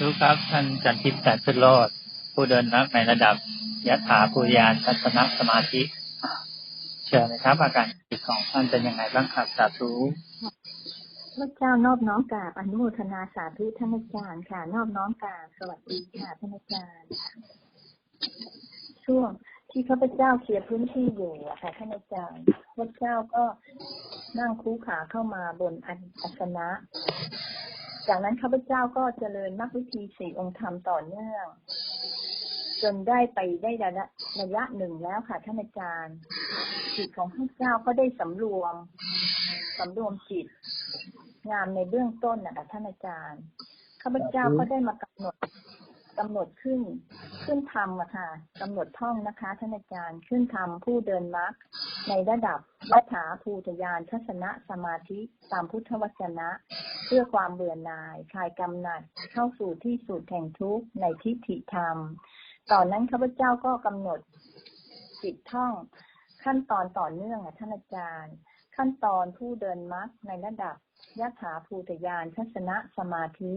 รู้ครับท่านจันทิพย์แสนสุดโลดผู้เดินนักในระดับยถาปุยานทัศนสมาธิเชิญนะครับ อาการจิตของท่านเป็นยังไงบ้างครับสาธุพระเจ้านอบน้อมกราบอนุโมทนาสาธุท่านอาจารย์ค่ะ นอบน้อมกราบสวัสดีค่ะท่านอาจารย์ ช่วงที่ข้าพเจ้าเคลียร์พื้นที่อยู่อะค่ะท่านอาจารย์พระเจ้าก็นั่งคู่ขาเข้ามาบนอันอัสนะ จากนั้นข้าพเจ้าก็เจริญมรรควิธีสี่องค์ธรรมต่อเนื่อง จนได้ไปได้ระยะระยะหนึ่งแล้วค่ะท่านอาจารย์จิตของข้าพเจ้าก็ได้สำรวมสำรวมจิต งามในเบื้องต้นนะคะท่านอาจารย์ข้าพเจ้าก็ได้มากำหนดกำหนดขึ้น ขึ้นธรรมอะค่ะกำหนดท่องนะคะท่านอาจารย์ขึ้นธรรมผู้เดินมรรคในระดับยัถาภูตยานทัศนะสมาธิตามพุทธวจนะเพื่อความเบื่อหน่ายคลายกำหนัดเข้าสู่ที่สุดแห่งทุกข์ในทิฏฐิธรรมตอนนั้นข้าพเจ้าก็กำหนดจิตท่องขั้นตอนต่อเนื่องอะท่านอาจารย์ ขั้นตอนผู้เดินมรรคในระดับยถาภูตยานทัศนะสมาธิ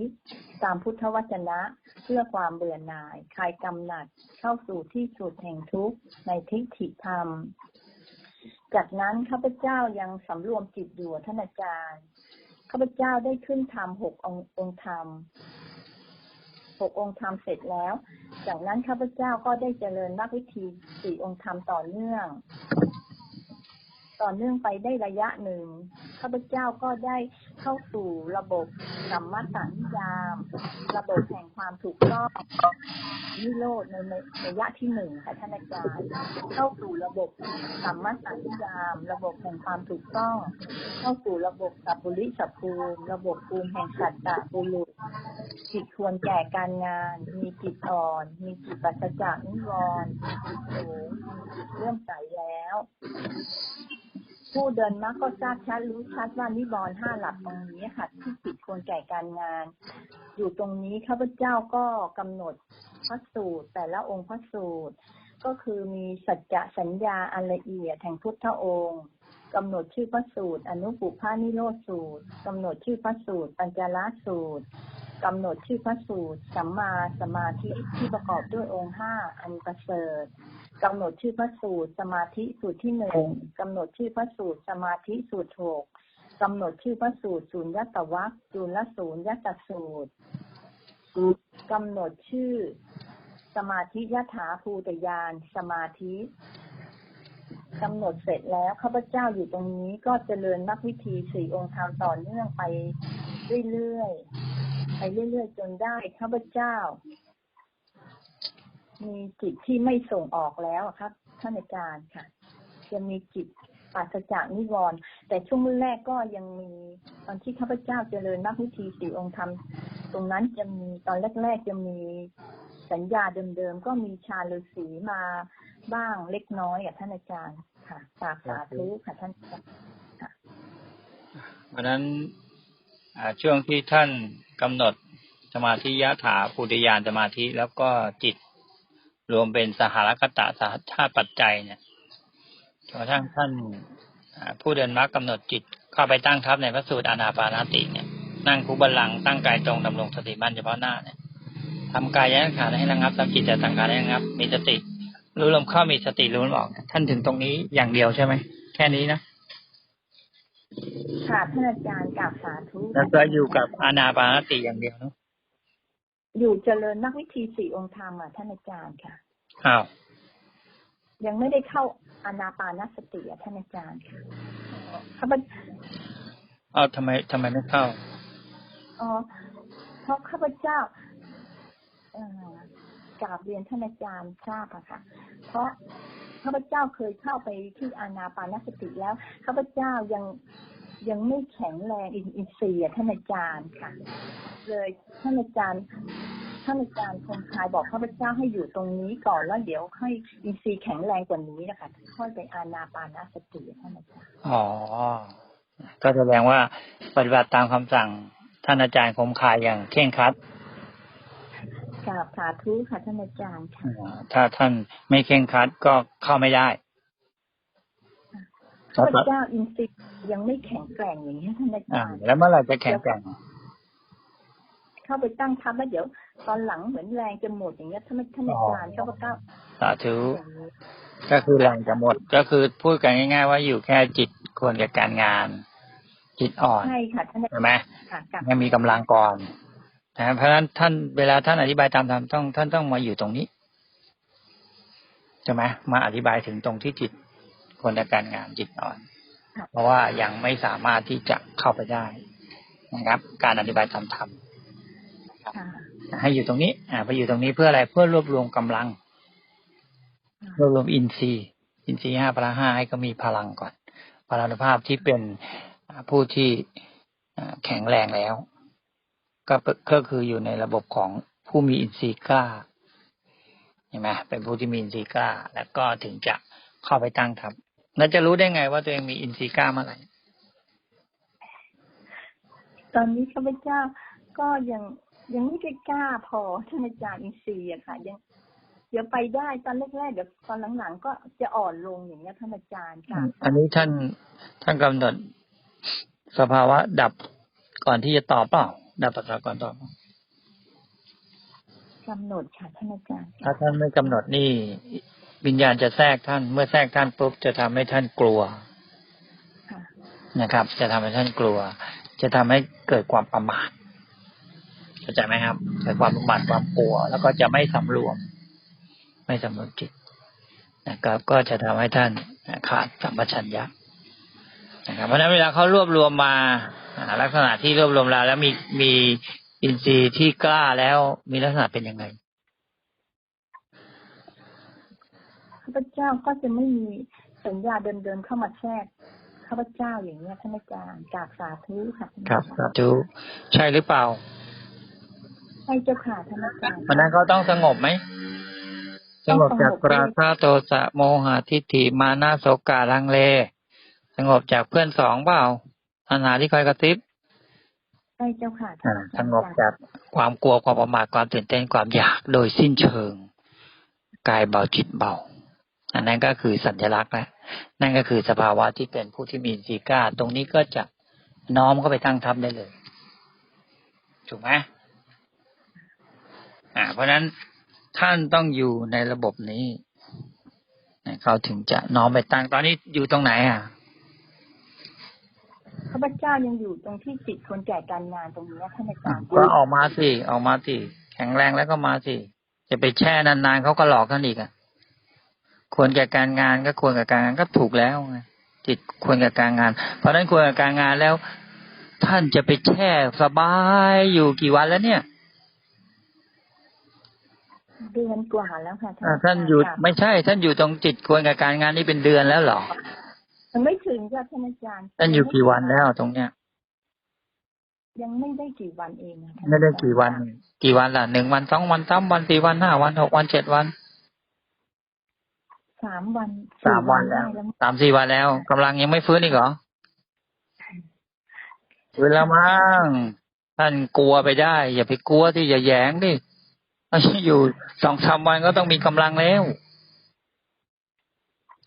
ตามพุทธวจนะเพื่อความเบื่อหน่ายคลายกำหนัดเข้าสู่ที่สุดแห่งทุกข์ในทิฏฐิธรรม จากนั้นข้าพเจ้ายังสำรวมจิตอยู่ท่านอาจารย์ ข้าพเจ้าได้ขึ้นธรรมหกองค์องธรรมหกองค์ธรรมเสร็จแล้ว จากนั้นข้าพเจ้าก็ได้เจริญมรรควิธีสี่องค์ธรรมต่อเนื่อง ต่อเนื่องไปได้ระยะหนึ่งข้าพเจ้าก็ได้เข้าสู่ระบบสัมมาสัญญาม ระบบแห่งความถูกต้องนิโรธในในระยะที่หนึ่งค่ะท่านอาจารย์เข้าสู่ระบบสัมมาสัญญาม ระบบแห่งความถูกต้อง เข้าสู่ระบบสัพพุริสัพภูมิระบบภูมิแห่งสัตตะบุรุษจิตควรแก่การงาน มีจิตอ่อน มีจิตปัสจากนิวรณ์จิตสูงมีจิตเลื่มใสแล้ว ผู้เดินมรรคก็ทราบชัดรู้ชัดว่านิวรณ์ห้าหลักตรงนี้ค่ะ ที่จิตควรแก่การงาน อยู่ตรงนี้ข้าพเจ้าก็กำหนดพระสูตร แต่ละองค์พระสูตร ก็คือมีสัจจะสัญญาอันละเอียดแห่งพุทธองค์กำหนดชื่อพระสูตร อนุปุพานิโรธสูตรกำหนดชื่อพระสูตร ปัญจละสูตรกำหนดชื่อพระสูตร สัมมาสมาธิที่ประกอบด้วยองค์ห้าอันประเสริฐ กำหนดชื่อพระสูตร สมาธิสูตรที่หนึ่งกำหนดชื่อพระสูตร สมาธิสูตรหกกำหนดชื่อพระสูตรศูนย์ยตวัคจุลศูนย์ยตสูตรกำหนดชื่อ สมาธิยถาภูตยานสมาธิกำหนดเสร็จแล้วข้าพเจ้าอยู่ตรงนี้ก็เจริญมรรควิธีสี่องค์ธรรมต่อเนื่องไปเรื่อยๆไปเรื่อยๆจนได้ข้าพเจ้า มีจิตที่ไม่ส่งออกแล้วอะครับท่านอาจารย์ค่ะ จะมีจิตปราศจากนิวรณ์แต่ช่วงแรกก็ยังมีตอนที่ข้าพเจ้าเจริญมรรควิธีสี่องค์ธรรมตรงนั้นจะมีตอนแรก ๆ จะมีสัญญาเดิมๆก็มีชาฤาษีมาบ้างเล็กน้อยอะท่านอาจารย์ค่ะสาสาธุค่ะท่านอาจารย์เพราะนั้นอ่าช่วงที่ท่านกำหนดสมาธิยะถาปุริยานสมาธิแล้วก็จิต รวมเป็นสหรคตะสหชาติปัจจัยเนี่ยจนกระทั่งท่านอ่าผู้เดินมรรคกำหนดจิตเข้าไปตั้งทับในพระสูตรอานาปานาติเนี่ย นั่งคูบัลลังก์ตั้งกายตรงดำรงสติมั่นเฉพาะหน้าเนี่ยทำกายยันขาให้ระงับทำจิตแต่สังขารให้ระงับ มีสติ รู้ลมเข้ามีสติรู้ลมออก ท่านถึงตรงนี้อย่างเดียวใช่ไหมแค่นี้นะค่ะท่านอาจารย์กราบสาธุแล้วก็อยู่กับอานาปานสติอย่างเดียวเนาะ อยู่เจริญนักวิธีสี่องค์ธรรมอะท่านอาจารย์ค่ะอ้าวยังไม่ได้เข้าอานาปานสติอะท่านอาจารย์ค่ะข้าพอ้าวทำไมทำไมไม่เข้าอ๋อเพราะข้าพเจ้า เอ่อกราบเรียนท่านอาจารย์ทราบอะค่ะ เพราะข้าพเจ้าเคยเข้าไปที่อานาปานสติแล้วข้าพเจ้ายังยังไม่แข็งแรงอินอินทรีย์อะท่านอาจารย์ค่ะ เลยท่านอาจารย์ ท่านอาจารย์คงคายบอกข้าพเจ้าให้อยู่ตรงนี้ก่อนแล้วเดี๋ยวค่อยอินทรีย์แข็งแรงกว่านี้นะคะค่อยไปอานาปานสติอะท่านอาจารย์อ๋อก็แสดงว่าปฏิบัติตามคำสั่งท่านอาจารย์คมคายอย่างเคร่งครัดกราบสาธุค่ะท่านอาจารย์ค่ะอ่าถ้าท่านไม่เคร่งครัดก็เข้าไม่ได้ข้าพเจ้าอินทรีย์ยังไม่แข็งแกร่งอย่างนี้ยท่านอาอ่าจารย์แล้วเมื่อไหร่จะแข็งแกร่งเข้าไปตั้งทับแล้วเดี๋ยว ตอนหลังเหมือนแรงจะหมดอย่างเงี้ยท่านท่านอาจารย์ข้าพเจ้าสาธุอย่างนี้ก็คือแรงจะหมดก็คือพูดกันง่าย ๆ ว่าอยู่แค่จิตควรกับการงาน จิตอ่อนใช่ค่ะท่านอาจารย์ใช่ไหมค่ะกับให้มีกำลังก่อนนะเพราะฉะนั้นท่านเวลาท่านอธิบายตามธรรมต้อง ท่านต้องมาอยู่ตรงนี้ใช่ไหมมาอธิบายถึงตรงที่จิตควรกับการงานจิตอ่อน เพราะว่ายังไม่สามารถที่จะเข้าไปได้นะครับ การอธิบายตามธรรมค่ะ ให้อยู่ตรงนี้ อ่าไปอยู่ตรงนี้เพื่ออะไรเพื่อรวบรวมกำลัง รวบรวมอินทรีย์ อินทรีย์ห้าพละห้าให้ก็มีพลังก่อนพลานุภาพที่เป็นผู้ที่แข็งแรงแล้ว ก็ก็คืออยู่ในระบบของผู้มีอินทรีย์กล้าเห็นไหมเป็นผู้ที่มีอินทรีย์กล้า แล้วก็ถึงจะเข้าไปตั้งทัพแล้วจะรู้ได้ไงว่าตัวเองมีอินทรีย์กล้าเมื่อไหร่ตอนนี้ข้าพเจ้าก็ยัง ยังไม่ได้กล้าพอท่านอาจารย์อินทรีย์อะค่ะ ยังเดี๋ยวไปได้ตอนแรกๆเดี๋ยวตอนหลังๆก็จะอ่อนลงอย่างเงี้ยท่านอาจารย์ค่ะ อันนี้ท่านท่านกำหนดสภาวะดับก่อนที่จะตอบเปล่า ดับปัสสาวะก่อนตอบเปล่ากำหนดค่ะท่านอาจารย์ ถ้าท่านไม่กำหนดนี่ วิญญาณจะแทรกท่าน เมื่อแทรกท่านปุ๊บจะทำให้ท่านกลัวค่ะนะครับ จะทำให้ท่านกลัว จะทำให้เกิดความประมาท เข้าใจไหมครับเกิดความประมาทความกลัว แล้วก็จะไม่สำรวม ไม่สำรวมจิตนะครับ ก็จะทำให้ท่านขาดสัมปชัญญะนะครับเพราะฉะนั้นเวลาเขารวบรวมมาอ่าลักษณะที่รวบรวมแล้วแล้วมีมีอินทรีย์ที่กล้าแล้วมีลักษณะเป็นยังไงข้าพเจ้าก็จะไม่มีสัญญาเดินเดินๆเข้ามาแทรกข้าพเจ้าอย่างเงี้ยท่านอาจารย์กราบสาธุค่ะท่านครับอาสาจารย์ธุใช่หรือเปล่า ใช่เจ้าค่ะท่านอาจารย์วันนั้นเขาต้องสงบไหมสงบจากปราชาโทสะโมหะทิฏฐิมานาโสกาลังเล สงบจากเพื่อนสองเปล่าปัญหาที่คอยกระซิบใช่เจ้าค่ะอ่าท่านสอาจารงย์บจากความกลัวความประมาทความตื่นเต้นความอยากโดยสิ้นเชิงกายเบาจิตเบา อันนั้นก็คือสัญลักษณ์แล้วนั่นก็คือสภาวะที่เป็นผู้ที่มีอินทรีย์กล้าตรงนี้ก็จะน้อมเข้าไปตั้งทับได้เลย ถูกไหม อ่า เพราะฉะนั้นท่านต้องอยู่ในระบบนี้นะเขาถึงจะน้อมไปตั้งตอนนี้อยู่ตรงไหนอะข้าพเจ้ายังอยู่ตรงที่จิตคนแก่การงานตรงนี้ท่านอาจารย์ก็ออกมาสิออกมาสิแข็งแรงแล้วก็มาสิจะไปแช่นานๆเขาก็หลอกท่านอีกอะควรแก่การงานก็ควรแก่การงานก็ถูกแล้วไงจิตควรแก่การงาน เพราะฉะนั้นควรแก่การงานแล้ว ท่านจะไปแช่สบายอยู่กี่วันแล้วเนี่ย เดือนกว่าแล้วค่ะอ่าอาจรท่านอยู่ไม่ใช่ ท่านอยู่ตรงจิตควรแก่การงานนี่เป็นเดือนแล้วเหรอยังไม่ถึงค่ะท่านอาจารย์ ท่านอยู่กี่วันแล้วตรงเนี้ย ยังไม่ได้กี่วันเองอะท่านไม่ได้กี่วัน กี่วันล่ะหนึ่งวันสองวันสามวันสี่วันห้าวันหกวันเจ็ดวันสามวันสามวันแล้วได้สามสี่วันแล้วกำลังยังไม่ฟื้นอีกเหรอฟื้นแล้วมั้งท่านกลัวไปได้ อย่าไปกลัวที่อย่าแหยงดิ อยู่สองสามวันก็ต้องมีกำลังแล้ว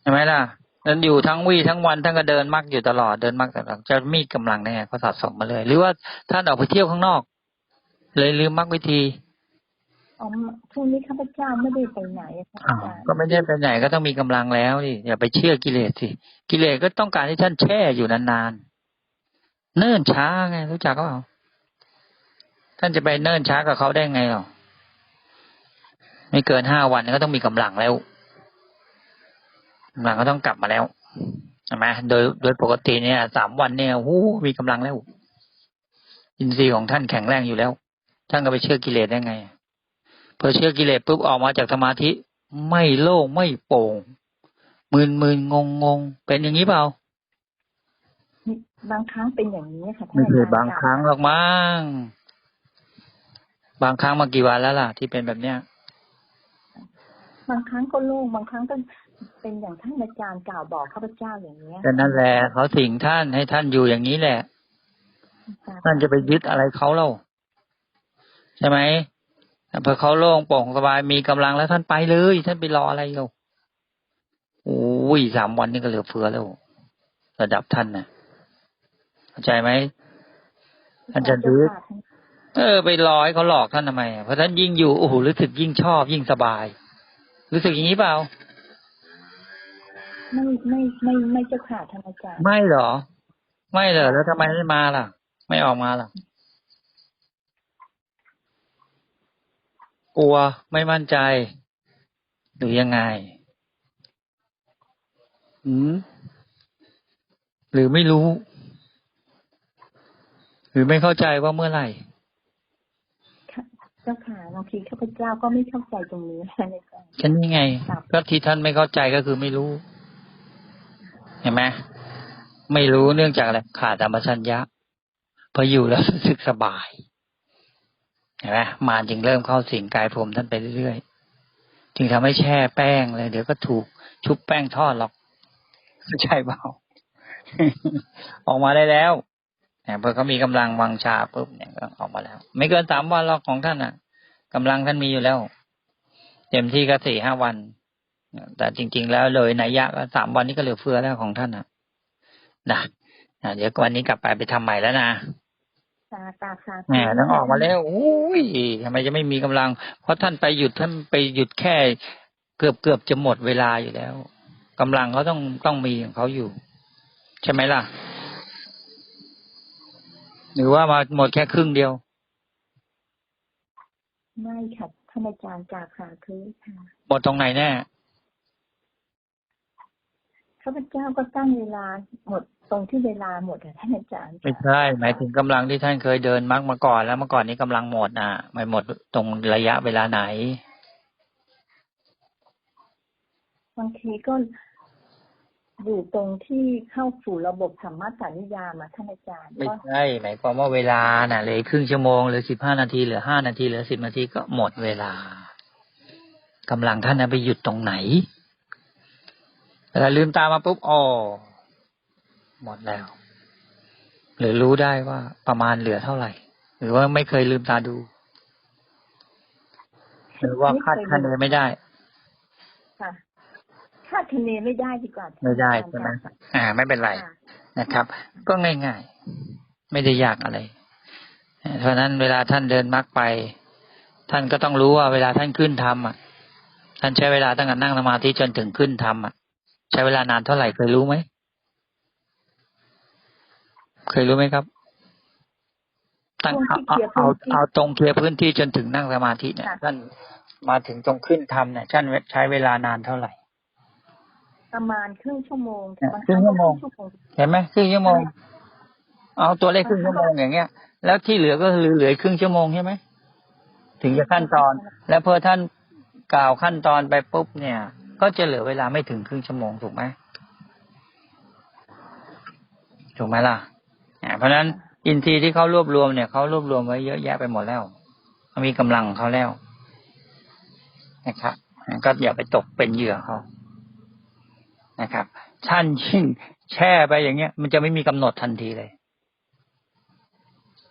ใช่ไหมล่ะนั้นอยู่ทั้งวี่ทั้งวันท่านก็เดินมักอยู่ตลอดเดินมักตลอดจะมีกำลังได้ไงเขาสะสมมาเลย หรือว่าท่านออกไปเที่ยวข้างนอก เลยลืมมักวิธีอ๋อช่วงนี้ข้าพเจ้าไม่ได้ไปไหนอะท่านอ้าอาวจารย์ก็ไม่ได้ไปไหนก็ต้องมีกำลังแล้วดิอย่าไปเชื่อกิเลสสิกิเลสก็ต้องการให้ท่านแช่อยู่นานๆเนิ่นช้าไงรู้จักก็เปล่าท่านจะไปเนิ่นช้ากับเขาได้ไงหรอ ไม่เกินห้าวันก็ต้องมีกำลังแล้วกำลังก็ต้องกลับมาแล้วใช่ไหมโดยโดยปกติเนี่ยสามวันเนี่ยหูมีกำลังแล้ว อินทรีย์ของท่านแข็งแรงอยู่แล้ว ท่านก็ไปเชื่อกิเลสได้ไงพอเชื่อกิเลสปุ๊บออกมาจากสมาธิ ไม่โล่งไม่โปร่งมึนมึนงงงงเป็นอย่างนี้เปล่าบางครั้งเป็นอย่างนี้ค่ะท่านไม่อาใช่จารย์บางครั้งหรอกมั้งบางครั้งมากี่วันแล้วล่ะ ที่เป็นแบบเนี้ย บางครั้งก็โล่งบางครั้งก็เป็นอย่างท่านอาจารย์กล่าวบอกข้าพเจ้าอย่างนี้ยแต่นั่นแหละเขาสิงท่านให้ท่านอยู่อย่างนี้แหละท่านจะไปยึดอะไรเขาเล่าใช่ไหมพอเขาโล่งโปร่งสบายมีกำลังแล้วท่านไปเลย ท่านไปรออะไรเราโอ้ยสามวันนี่ก็เหลือเฟือแล้ว ระดับท่านน่ะเข้าใจไหมท่านจะดื้อเออ ไปรอให้เขาหลอกท่านทำไมอะเพราะท่านยิ่งอยู่โอ้โหรู้สึกยิ่งชอบยิ่งสบาย รู้สึกอย่างนี้เปล่า ไม่ไม่ไม่ไม่เจ้าค่ะท่านอาจารย์ ไม่เหรอ ไม่เหรอ แล้วทำไมไม่มาล่ะ ไม่ออกมาล่ะ กลัวไม่มั่นใจ หรือยังไงหืมหรือไม่รู้ หรือไม่เข้าใจว่าเมื่อไหร่ค่ะ เจ้าค่ะบางทีข้าพเจ้าก็ไม่เข้าใจตรงนี้ท่านอาจารย์ฉันนี่ไงครับก็ที่ท่านไม่เข้าใจก็คือไม่รู้ เห็นไหมไม่รู้เนื่องจากอะไรขาดธรรมชัญญะพออยู่แล้วรู้สึกสบายเห็นไหมมารจึงเริ่มเข้าสิงกายผมท่านไปเรื่อยๆจึงทำให้แช่แป้งเลย เดี๋ยวก็ถูกชุบแป้งทอดหรอกเข้าใจเปล่าออกมาได้แล้วเนี่ย พอเขามีกำลังวังชาปุ๊บเนี่ยก็ออกมาแล้ว ไม่เกินสามวันหรอกของท่านอะกำลังท่านมีอยู่แล้ว เต็มที่ก็สี่ห้าวันแต่จริง ๆ แล้วเลยนัยยะก็สามวันนี้ก็เหลือเฟือแล้วของท่านนะนะอะเดี๋ยววันนี้กลับไปไปทำใหม่แล้วนะสาตาสาธุแหมต้องออกมาแล้วอุ้ยทำไมจะไม่มีกำลัง เพราะท่านไปหยุดท่านไปหยุดแค่เกือบเกือบจะหมดเวลาอยู่แล้วกำลังเขาต้องต้องมีของเขาอยู่ ใช่ไหมล่ะ หรือว่ามาหมดแค่ครึ่งเดียว ไม่ค่ะท่านอาจารย์กราบสาธุค่ะหมดตรงไหนแน่ข้าพเจ้าก็ตั้งเวลาหมดตรงที่เวลาหมดอะท่านอาจารย์ไม่ใช่หมายถึงกำลังที่ท่านเคยเดินมักมาก่อนแล้วเมื่อก่อนนี้กำลังหมดอะไม่หมดตรงระยะเวลาไหนบางทีก็ อยู่ตรงที่เข้าสู่ระบบธรรมะสานิยามอะท่านอาจารย์ไม่ก็ใช่หมายความว่าเวลาน่ะเหลยครึ่งชั่วโมงเหลือสิบห้านาทีเหลือห้านาทีเหลือสิบนาทีก็หมดเวลากำลังท่านนะไปหยุดตรงไหนเวลาลืมตามาปุ๊บอ๋อหมดแล้ว หรือรู้ได้ว่าประมาณเหลือเท่าไหร่ หรือว่าไม่เคยลืมตาดู หรือว่าคาดคะเนไม่ได้ ค่ะคาดคะเนไม่ได้ดีกว่า ไม่ได้ท่านใช่ไหมอาจารย์อ่า ไม่เป็นไรค่ะนะครับ ก็ง่ายๆ ไม่ได้ยากอะไร เพราะฉะนั้นเวลาท่านเดินมรรคไป ท่านก็ต้องรู้ว่าเวลาท่านขึ้นธรรมอะ ท่านใช้เวลาตั้งแต่นั่งสมาธิจนถึงขึ้นธรรมอะ ใช้เวลานานเท่าไหร่เคยรู้ไหม เคยรู้ไหมครับ ตั้งเอาเอาเอาเอาตรงเคลียร์พื้นที่จนถึงนั่งสมาธิเนี่ยท่านมาถึงตรงขึ้นธรรมเนี่ยท่านใช้เวลานานเท่าไหร่ ประมาณครึ่งชั่วโมงเนี่ยบางครึ่งชั่วโมงครึ่ชั่วโมงเห็นไหมครึ่งชั่วโมง เอาตัวเลขครึ่งชั่วโมงอย่างเงี้ย แล้วที่เหลือก็คือเหลือครึ่งชั่วโมงใช่ไหมถึงจะขั้นตอน แล้วพอท่านกล่าวขั้นตอนไปปุ๊บเนี่ย ก็จะเหลือเวลาไม่ถึงครึ่งชั่วโมงถูกไหมถูกไหมล่ะอ่าเพราะฉะนั้นอินทรีย์ที่เขารวบรวมเนี่ยเขารวบรวมไว้เยอะแยะไปหมดแล้วเขามีกำลังของเขาแล้วนะครับก็อย่าไปตกเป็นเหยื่อเขา นะครับ ท่านยิ่งแช่ไปอย่างเงี้ย มันจะไม่มีกำหนดทันทีเลย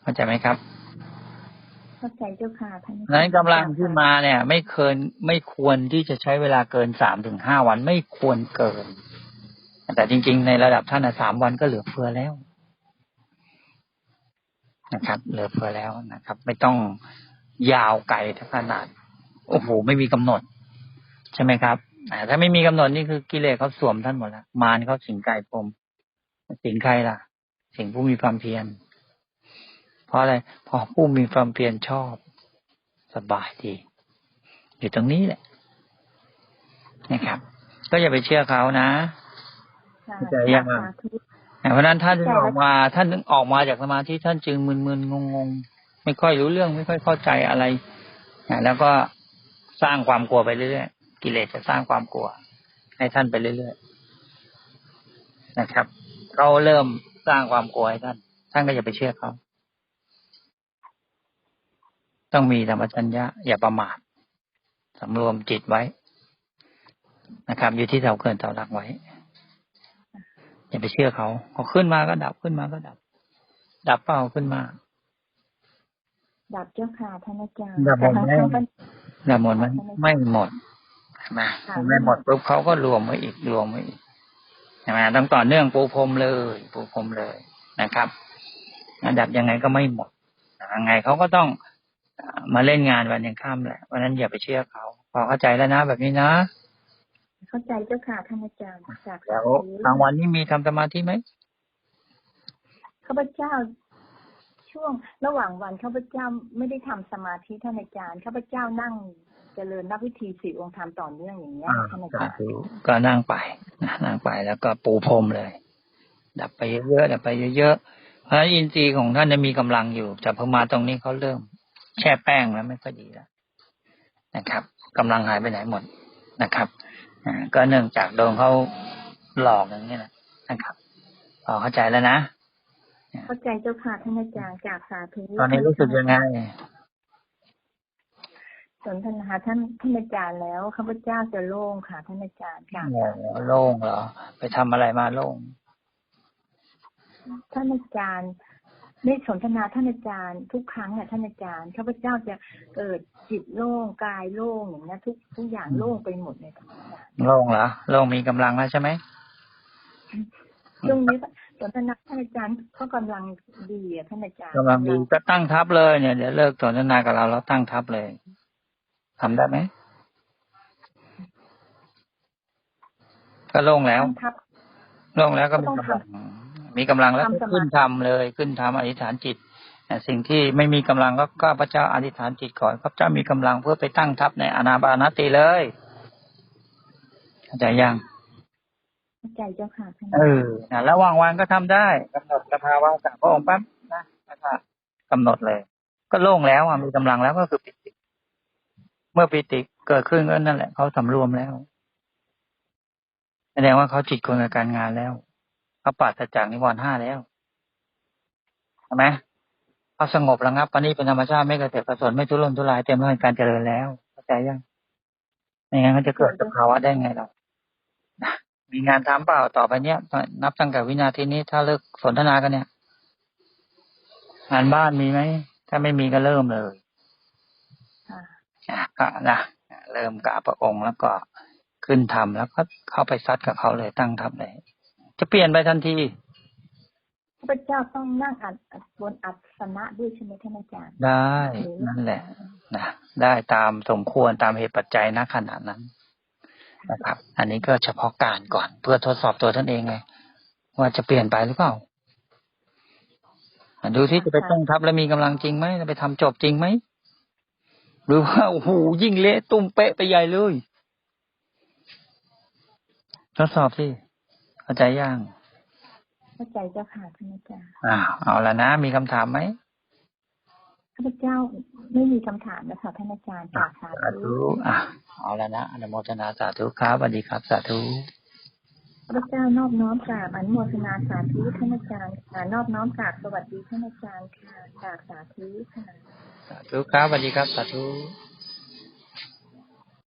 เข้าใจไหมครับเข้าใจเจ้าค่ะท่านอาจารย์นั้นกำลังที่มาเนี่ย ไม่เกินไม่ควรที่จะใช้เวลาเกินสามถึงห้าวันไม่ควรเกิน แต่จริง ๆ ในระดับท่านน่ะสามวันก็เหลือเฟือแล้วนะครับ เหลือเฟือแล้วนะครับ ไม่ต้องยาวไกลถึงขนาด โอ้โห ไม่มีกำหนด ใช่ไหมครับอ่า ถ้าไม่มีกำหนดนี่คือกิเลสเขาสวมท่านหมดแล้ว มารเขาสิงกายพรมสิงใครล่ะ สิงผู้มีความเพียรเพราะอะไรเพราะผู้มีความเพียรชอบสบายดี อยู่ตรงนี้แหละนะครับ ก็อย่าไปเชื่อเขานะค่ะเข้าใจยังอะสาธุเพราะฉะนั้นท่านถึงออกมา ท่านถึงออกมาจากสมาธิท่านจึงมึนๆงงๆไม่ค่อยรู้เรื่องไม่ค่อยเข้าใจอะไรอะแล้วก็สร้างความกลัวไปเรื่อยๆ กิเลสจะสร้างความกลัว ให้ท่านไปเรื่อยๆนะครับเขาเริ่มสร้างความกลัวให้ท่าน ท่านก็อย่าไปเชื่อเขาต้องมีธรรมชัญญะอย่าประมาทสำรวมจิตไว้นะครับ อยู่ที่เสาเกินเสาหลักไว้ อย่าไปเชื่อเขาเขาขึ้นมาก็ดับขึ้นมาก็ดับ ดับเป้าขึ้นมา ดับเจ้าค่ะท่านอาจารย์ดับหมดไหมแต่บางครั้งดับหมดไหมไม่หมด ใช่ไหมค่ะไม่หมดปุ๊บเขาก็รวมไว้อีกรวมไว้อีกใช่ไหมต้องต่อเนื่องปูพรมเลยปูพรมเลยนะครับดับยังไงก็ไม่หมดยังไงเขาก็ต้องอ่ามาเล่นงานวันยังค่ำแหละวันนั้นอย่าไปเชื่อเขา พอเข้าใจแล้วนะแบบนี้นะ เข้าใจเจ้าค่ะท่านอาจารย์จากแล้สาวธุกลางวันนี้มีทำสมาธิไหมข้าพเจ้า ช่วงระหว่างวันข้าพเจ้าไม่ได้ทำสมาธิท่านอาจารย์ข้าพเจ้านั่ง เจริญนับวิธีสี่องค์ธรรมต่อเนื่องอย่างเงี้ยท่านอาสาจารย์ธุก็นั่งไปนะนั่งไปแล้วก็ปูพรมเลย ดับไปเยอะๆดับไปเยอะๆเพราะฉะนั้นอินทรีย์ของท่านจะมีกำลังอยู่แต่พอมาตรงนี้เขาเริ่ม แช่แป้งแล้วไม่ค่อยดีแล้วนะครับกำลังหายไปไหนหมดนะครับอ่าก็เนื่องจากโดนเขาหลอกอย่างนี้แหละนะครับพอเข้าใจแล้วนะเข้าใจเจ้าค่ะท่านอาจารย์จากสาธุตอนนี้รู้สึกยังไง สนทนาท่านท่านอาจารย์แล้วข้าพเจ้าจะโล่งค่ะ ท่านอาจารย์ค่ะโล่งเหรอ ไปทำอะไรมาโล่งท่านอาจารย์ได้สนทนาท่านอาจารย์ทุกครั้งอะท่านอาจารย์ข้าพเจ้าจะเกิดจิตโล่งกายโล่งอย่างนี้ยทุกทุกอย่างโล่งไปหมดเลยท่านอาจารย์โล่งเหรอโล่งมีกำลังแล้วใช่ไหมช่วงนี้สนทนาท่านอาจารย์เขากำลังดีอะท่านอาจารย์กำลังดีก็ตั้งทับเลยเนี่ยเดี๋ยวเลิกสนทนากับเราแล้วตั้งทับเลย ทำได้ไหมก็โล่งแล้วตั้งทับโล่งแล้วก็มีต้องกำลังทมีกำลังแล้วก็ทำสมาธิขึ้นทำเลยขึ้นทำอธิษฐานจิตแต่สิ่งที่ไม่มีกำลังก็ข้าพเจ้าอธิษฐานจิตก่อนข้าพเจ้ามีกำลังเพื่อไปตั้งทับในอนาบานสติเลยเข้าใจยังเข้าใจเจ้าค่ะท่านเออนะระหว่างวันก็ทำได้กำหนดสภาวะจากพระองค์ปั๊บนะแล้วก็กำหนดเลย ก็โล่งแล้วอะมีกำลังแล้วก็คือปิติ เมื่อปิติเกิดขึ้นก็นั่นแหละเขาสำรวมแล้ว แสดงว่าเขาจิตคนกับการงานแล้วเขาปราศจากนิวรณ์ห้าแล้วใช่ไหมเขาสงบระงับปานนี้เป็นธรรมชาติไม่กระเสบกระสนไม่ทุรนทุรายเต็มร้อยการเจริญแล้วเข้าใจยังไม่งั้นเขาจะเกิดสภาวะได้ไงเรานะมีงานทำเปล่าต่อไปเนี้ย นับตั้งแต่วินาทีนี้ถ้าเลิกสนทนากันเนี่ยงานบ้านมีไหม ถ้าไม่มีก็เริ่มเลยค่ะอะ ก็นะเริ่มกราบพระองค์แล้วก็ขึ้นทำแล้วก็เข้าไปซัดกับเขาเลยตั้งทับเลย จะเปลี่ยนไปทันทีข้าพเจ้าต้องนั่งอัดอัดบนอัดสนะด้วยใช่ไหมท่านอาจารย์ได้นั่นแหละนะได้ตามสมควรตามเหตุปัจจัยณขณะนั้นนะครับ อันนี้ก็เฉพาะการก่อน เพื่อทดสอบตัวท่านเองไงว่าจะเปลี่ยนไปหรือเปล่าอะดูที่จะไปตั้งทับแล้วมีกำลังจริงไหมจะไปทำจบจริงไหม หรือว่าโอ้โหยิ่งเละตุ้มเป๊ะไปใหญ่เลยทดสอบสิเข้าใจยังเข้าใจเจ้าค่ะท่านอาจารย์อ้าวเอาละนะมีคำถามไหมข้าพเจ้าไม่มีคำถามนะคะท่านอาจารย์จากสาสาธุธุอะเอาละนะอนุโมทนาสาธุครับสวัสดีครับสาธุข้าพเจ้านอบน้อมกราบอนุโมทนาสาธุท่านอาจารย์ค่ะนอบน้อมกราบสวัสดีท่านอาจารย์ค่ะจากสาธุค่ะ สาธุครับสวัสดีครับสาธุ